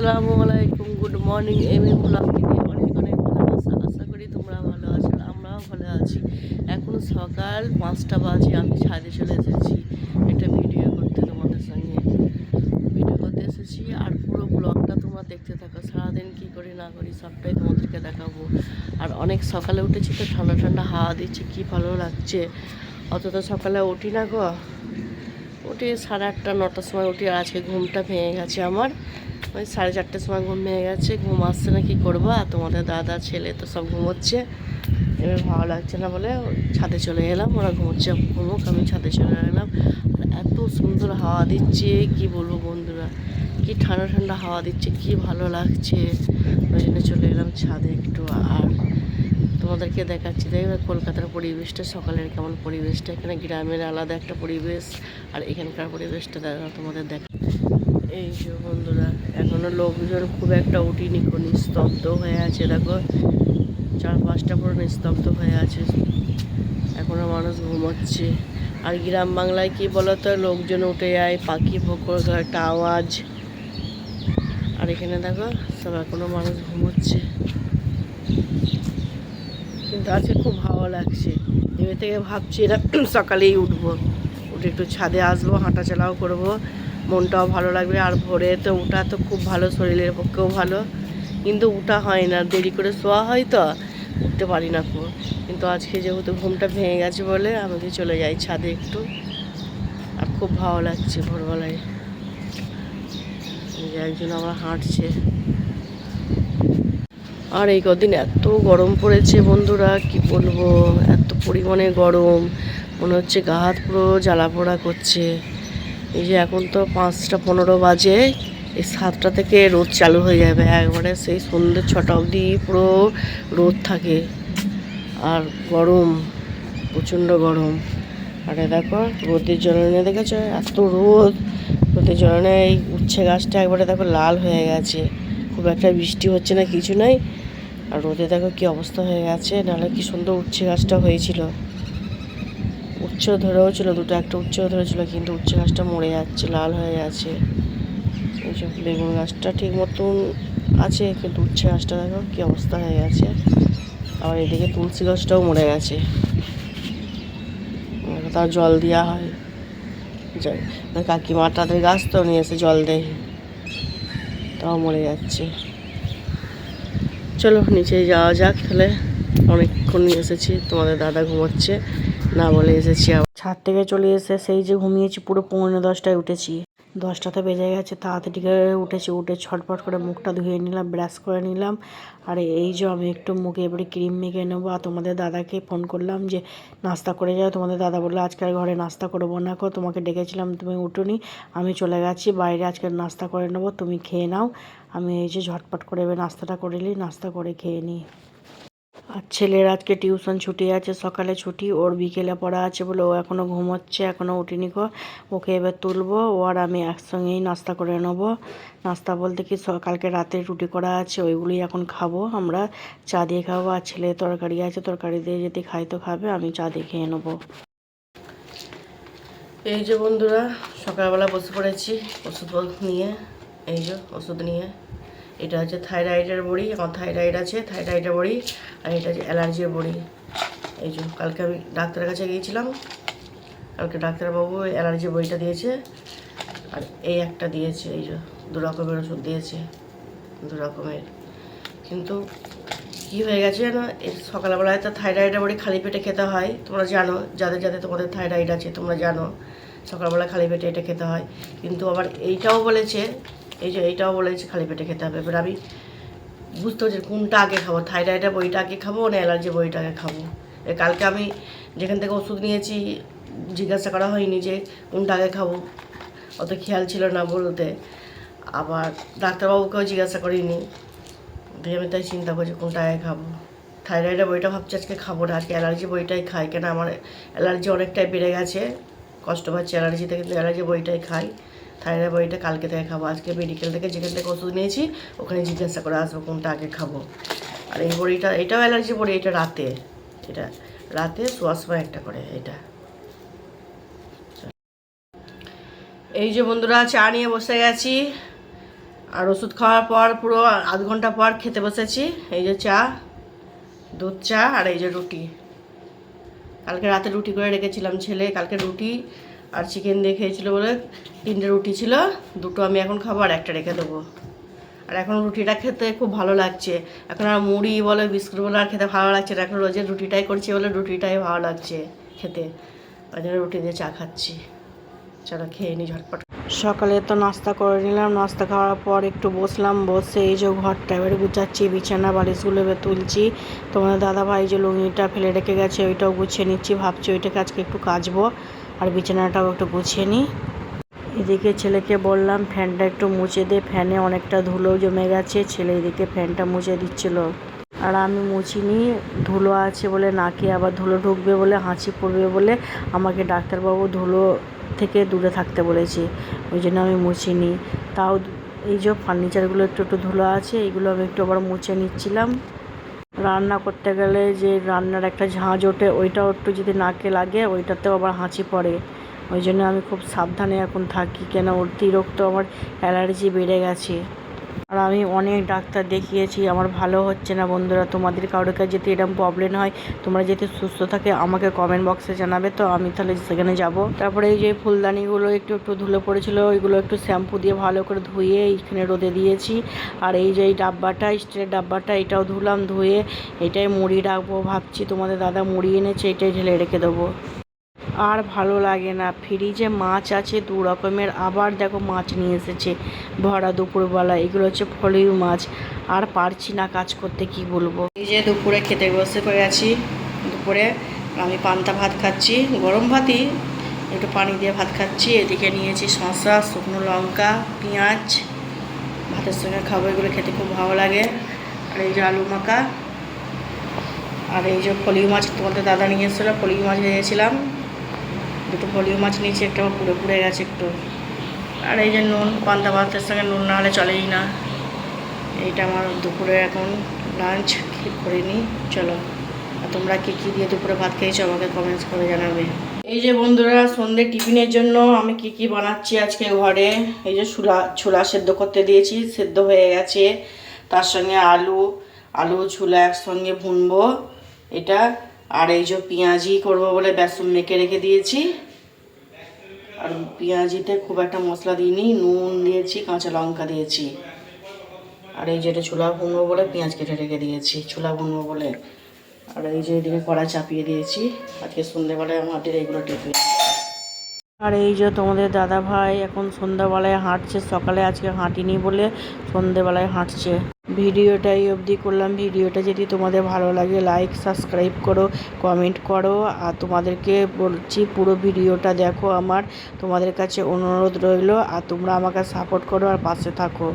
আসসালামু আলাইকুম good morning M ব্লগকে নিয়ে অনেক অনেক ভালোবাসা। আশা করি তোমরা ভালো আছো, আমরাও ভালো আছি। এখন সকাল পাঁচটা বাজে, আমি ছাদে চলে এসেছি একটা ভিডিও করতে তোমাদের সঙ্গে। ভিডিও করতে এসেছি আর পুরো ব্লগটা তোমরা দেখতে থাকো, সারাদিন কী করি না করি সবটাই তোমাদেরকে দেখাবো। আর অনেক সকালে উঠেছি তো ঠান্ডা ঠান্ডা হাওয়া দিচ্ছে, কী ভালো লাগছে। অত তো সকালে উঠি না গো। উঠি সাড়ে আটটা, নটার সময় উঠি আজকে ঘুমটা ভেঙে গেছে আমার। ওই সাড়ে চারটের সময় ঘুম ভেঙে গেছে। ঘুম আসছে না, কি করব? আর তোমাদের দাদা, ছেলে তো সব ঘুমোচ্ছে। এবার ভালো লাগছে না বলে ছাদে চলে এলাম। ওরা ঘুমোচ্ছে, ঘুমুক, আমি ছাদে চলে এলাম। আর এত সুন্দর হাওয়া দিচ্ছে, কি বলব বন্ধুরা? কি ঠান্ডা ঠান্ডা হাওয়া দিচ্ছে, কি ভালো লাগছে। ওই জন্য চলে এলাম ছাদে একটু। আর তোমাদেরকে দেখাচ্ছি, দেখবে কলকাতার পরিবেশটা, সকালের কেমন পরিবেশটা। এখানে গ্রামের আলাদা একটা পরিবেশ, আর এখানকার পরিবেশটা দেখা তোমাদের দেখা এই যে বন্ধুরা, এখনও লোকজন খুব একটা উঠিনি কোন স্তব্ধ হয়ে আছে, দেখো। চার পাঁচটা পুরো নিস্তব্ধ হয়ে আছে। এখনও মানুষ ঘুমোচ্ছে। আর গ্রাম বাংলায় কি বলতো, লোকজন উঠে যায়, পাখি ফোকর একটা আওয়াজ। আর এখানে দেখো, সব এখনও মানুষ ঘুমোচ্ছে। কিন্তু আজকে খুব ভালো লাগছে। এবার থেকে ভাবছি না, সকালেই উঠবো। উঠে একটু ছাদে আসব হাঁটা চালাও করব। মনটাও ভালো লাগবে। আর ভোরে তো উঠা তো খুব ভালো, শরীরের পক্ষেও ভালো। কিন্তু উঠা হয় না, দেরি করে শোয়া হয় তো, উঠতে পারি না খুব। কিন্তু আজকে যেহেতু ঘুমটা ভেঙে গেছে বলে আমাকে চলে যাই ছাদে একটু। আর খুব ভালো লাগছে ভোরবেলায়। একজন আবার হাঁটছে। আর এই কদিন এত গরম পড়েছে বন্ধুরা, কি বলব? এত পরিমাণে গরম। মনে হচ্ছে গা হাত পুরো জ্বালা পোড়া করছে। এই যে এখন তো পাঁচটা পনেরো বাজে, এই সাতটা থেকে রোদ চালু হয়ে যাবে, একবারে সেই সন্ধ্যে ছটা অবধি পুরো রোদ থাকে। আর গরম, প্রচণ্ড গরম। আর দেখো, রোদের জ্বলনে দেখেছ? এত রোদ, রোদের জ্বলনে এই উচ্ছে গাছটা একবারে দেখো লাল হয়ে গেছে। খুব একটা বৃষ্টি হচ্ছে না, কিছু নাই। আর রোদে দেখো কি অবস্থা হয়ে গেছে, নাহলে কি সুন্দর উচ্ছে গাছটা হয়েছিল। উচ্চ ধরেও ছিল দুটো একটা উচ্চ ধরেছিল, কিন্তু উচ্ছে গাছটা মরে যাচ্ছে, লাল হয়ে যাচ্ছে এইসব বেগুন গাছটা ঠিক মতন আছে, কিন্তু উচ্ছে গাছটা দেখো কি অবস্থা হয়ে গেছে। আবার এদিকে তুলসী গাছটাও মরে গেছে। তার জল দেওয়া হয়। কাকিমা তাদের গাছ তো নিয়ে এসে জল দেয়। তাও মরে যাচ্ছে। চলো নিচে যাওয়া যাক তাহলে। অনেকক্ষণ নিয়ে এসেছি, তোমাদের দাদা ঘুমোচ্ছে। না বলে এসেছি ছাদ থেকে চলে এসে সেই যে ঘুমিয়েছি, পুরো পৌনে দশটায় উঠেছি। দশটাতে বেজে গেছে, তাড়াতাড়ি করে উঠেছি, উঠে ছটপট করে মুখটা ধুয়ে নিলাম ব্রাশ করে নিলাম। আর এই যে আমি একটু মুখে এবারে ক্রিম মেখে নেব, আর তোমাদের দাদাকে ফোন করলাম যে, নাস্তা করে যাও। তোমাদের দাদা বলল, আজকে ঘরে নাস্তা করব না কো তোমাকে ডেকেছিলাম, তুমি উঠোনি, আমি চলে গেছি, বাইরে আজকে নাস্তা করে নেব, তুমি খেয়ে নাও। আমি এই যে ঝটপট করে এবার নাস্তাটা করে নিই, নাস্তা করে খেয়ে নিই। আর ছেলের আজকে টিউশন ছুটি আছে, সকালে ছুটি, ওর বিকেলে পড়া আছে বলে ও এখনও ঘুমোচ্ছে এখনও উঠিনি গো। ওকে এবার তুলবো, ও আর আমি একসঙ্গেই নাস্তা করে নেব। নাস্তা বলতে কি, স- কালকে রাতে রুটি করা আছে, ওইগুলোই এখন খাব আমরা। চা দিয়ে খাব, আর ছেলে তরকারি আছে, তরকারি দিয়ে যদি খাই তো খাবে, আমি চা দিয়ে খেয়ে নেব। এই যে বন্ধুরা, সকালবেলা বসে পড়েছি ওষুধ নিয়ে, এই যে ওষুধ নিয়ে। এটা হচ্ছে থাইরয়েডের বড়ি আমার থাইরয়েড আছে, থাইরয়েডের বড়ি, আর এটা হচ্ছে অ্যালার্জির বড়ি। এই যে, কালকে আমি ডাক্তারের কাছে গিয়েছিলাম, কালকে ডাক্তারবাবু অ্যালার্জি বড়িটা দিয়েছে, আর এই একটা দিয়েছে, এই যে দু রকমের ওষুধ দিয়েছে, দু রকমের। কিন্তু কি হয়ে গেছে এই সকালবেলায় তো থাইরয়েডের বড়ি খালি পেটে খেতে হয়, তোমরা জানো, যাদের যাদের তোমাদের থাইরয়েড আছে তোমরা জানো, সকালবেলা খালি পেটে এটা খেতে হয়। কিন্তু আবার এইটাও বলেছে এই যে এইটাও বলেছে খালি পেটে খেতে হবে। এবার আমি বুঝতে পারছি কোনটা আগে খাব, থাইরয়েডের বইটা আগে খাব না অ্যালার্জি বইটা আগে খাব? কালকে আমি যেখান থেকে ওষুধ নিয়েছি, জিজ্ঞাসা করা হয়নি যে কোনটা আগে খাব। অত খেয়াল ছিল না বলতে। আবার ডাক্তারবাবুকেও জিজ্ঞাসা করিনি। দিয়ে আমি তাই চিন্তা করছি কোনটা আগে খাব। থাইরয়েডের বইটা ভাবছি আজকে খাব না, আজকে অ্যালার্জি বইটাই খাই। কেন আমার অ্যালার্জি অনেকটাই বেড়ে গেছে, কষ্ট পাচ্ছি অ্যালার্জিতে কিন্তু অ্যালার্জি বইটাই খাই। থাইরয়েড বইটা কালকে থেকে খাব। আজকে মেডিকেল থেকে যেখান থেকে ওষুধ নিয়েছি, ওখানে জিজ্ঞাসা করে আসব কোনটা আগে খাব। আর এই বড়িটা, এটাও অ্যালার্জি বড়ি, এটা রাতে। এটা রাতে শোয়ার সময় একটা করে, এটা। এই যে বন্ধুরা, চা নিয়ে বসে গেছি। আর ওষুধ খাওয়ার পর পুরো আধ ঘণ্টা পর খেতে বসেছি। এই যে চা, দুধ চা আর এই যে রুটি। কালকে রাতে রুটি করে রেখেছিলাম ছেলে, কালকে রুটি আর চিকেন দিয়ে খেয়েছিল বলে তিনটে রুটি ছিল, দুটো আমি এখন খাব আর একটা রেখে দেবো। আর এখন রুটিটা খেতে খুব ভালো লাগছে। এখন আর মুড়ি বলে, বিস্কুট বলে, আর খেতে ভালো লাগছে না। এখন রোজের রুটিটাই করছি বলে রুটিটাই ভালো লাগছে খেতে। ওই জন্য রুটি দিয়ে চা খাচ্ছি। চলো খেয়ে নি ঝটপট। সকালে তো নাস্তা করে নিলাম। নাস্তা খাওয়ার পর একটু বসলাম। বসে এই যে ঘরটা এবারে গুছাচ্ছি, বিছানা, বালিশগুলো এবার তুলছি। তোমাদের দাদা ভাই যে লুঙ্গিটা ফেলে রেখে গেছে, ওইটাও গুছিয়ে নিচ্ছি। ভাবছি ওইটাকে আজকে একটু কাচবো। আর বিছানাটাও একটু গুছিয়ে নিই। এদিকে ছেলেকে বললাম, ফ্যানটা একটু মুছে দে, ফ্যানে অনেকটা ধুলো জমে গেছে, ছেলে এদিকে ফ্যানটা মুছে দিচ্ছিল। আর আমি মুছিনি ধুলো আছে বলে নাকে আবার ধুলো ঢুকবে বলে, হাঁচি পড়বে বলে আমাকে ডাক্তারবাবু ধুলো থেকে দূরে থাকতে বলেছে, ওই জন্য আমি মুছিনি তাও এই যে ফার্নিচারগুলো একটু একটু ধুলো আছে, এগুলো আমি একটু আবার মুছে নিচ্ছিলাম। রান্না করতে গেলে যে রান্নার একটা ঝাঁঝ ওঠে, ওইটাও একটু যদি নাকে লাগে, ওইটাতেও আবার হাঁচি পড়ে। ওই জন্য আমি খুব সাবধানে এখন থাকি। কেন? অতিরিক্ত আমার অ্যালার্জি বেড়ে গেছে। আর আমি অনেক ডাক্তার দেখিয়েছি, আমার ভালো হচ্ছে না বন্ধুরা। তোমাদের কারোর কাছে যদি এরকম প্রবলেম হয়, তোমরা যদি সুস্থ থাকে, আমাকে কমেন্ট বক্সে জানাবে। তো আমি তাহলে সেখানে যাব। তারপরে এই যে ফুলদানিগুলো একটু একটু ধুলো পড়েছিল, ওইগুলো একটু শ্যাম্পু দিয়ে ভালো করে ধুয়ে এইখানে রোদে দিয়েছি। আর এই যে এই ডাব্বাটা, স্টিলের ডাব্বাটা, এটাও ধুলাম, ধুয়ে এটাই মুড়ি রাখব ভাবছি। তোমাদের দাদা মুড়ি এনেছে, এটাই ঢেলে রেখে দেবো। আর ভালো লাগে না। ফ্রিজে মাছ আছে, দু রকমের। আবার দেখো মাছ নিয়ে এসেছে, ভরা দুপুরবেলা। এগুলো হচ্ছে ফলিউ মাছ। আর পারছি না কাজ করতে, কি বলব? এই যে দুপুরে খেতে বসে করে আছি দুপুরে আমি পান্তা ভাত খাচ্ছি, গরম ভাতই। একটু পানি দিয়ে ভাত খাচ্ছি। এদিকে নিয়েছি শসা, শুকনো লঙ্কা, পেঁয়াজ। ভাতের সঙ্গে খাব, এগুলো খেতে খুব ভালো লাগে। আর এই যে আলু মাখা। আর এই যে ফলিউ মাছ তোমাদের দাদা নিয়ে এসেছিল ফলিউ মাছ ভেজেছিলাম দুটো ফলিও মাছ নিয়েছি, একটা পুড়ে পুড়ে গেছে একটু। আর এই যে নুন, পান্তা ভাতের সঙ্গে নুন না হলে চলেই না। এইটা আমার দুপুরে এখন লাঞ্চ করে নিই চলো, আর তোমরা কী কী দিয়ে দুপুরে ভাত খেয়েছো আমাকে কমেন্টস করে জানাবে। এই যে বন্ধুরা সন্ধ্যে টিফিনের জন্য আমি কি কি বানাচ্ছি আজকে ঘরে? এই যে ছোলা ছোলা সেদ্ধ করতে দিয়েছি, সেদ্ধ হয়ে গেছে। তার সঙ্গে আলু আলু ছোলা একসঙ্গে ভুনবো। এটা আর এই যে পেঁয়াজি করব বলে বেসন মেখে রেখে দিয়েছি। আর পেঁয়াজিতে খুব একটা মশলা দিইনি, নুন দিয়েছি, কাঁচা লঙ্কা দিয়েছি। আর এই যেটা ছোলা ভুনবো বলে পেঁয়াজ কেটে রেখে দিয়েছি, ছোলা ভুনবো বলে। আর এই যে এদিকে কড়া চাপিয়ে দিয়েছি। আজকে সন্ধ্যেবেলায় আমার এইগুলো টিফিন আর এই যে তোমাদের দাদা ভাই এখন সন্ধ্যাবেলায় হাঁটছে, সকালে আজকে হাঁটিনি বলে সন্ধ্যেবেলায় হাঁটছে। ভিডিওটা এই অবধি করলাম। ভিডিওটা যদি তোমাদের ভালো লাগে লাইক সাবস্ক্রাইব করো কমেন্ট করো। আর তোমাদেরকে বলছি, পুরো ভিডিওটা দেখো আমার। তোমাদের কাছে অনুরোধ রইল, আর তোমরা আমাকে সাপোর্ট করো আর পাশে থাকো।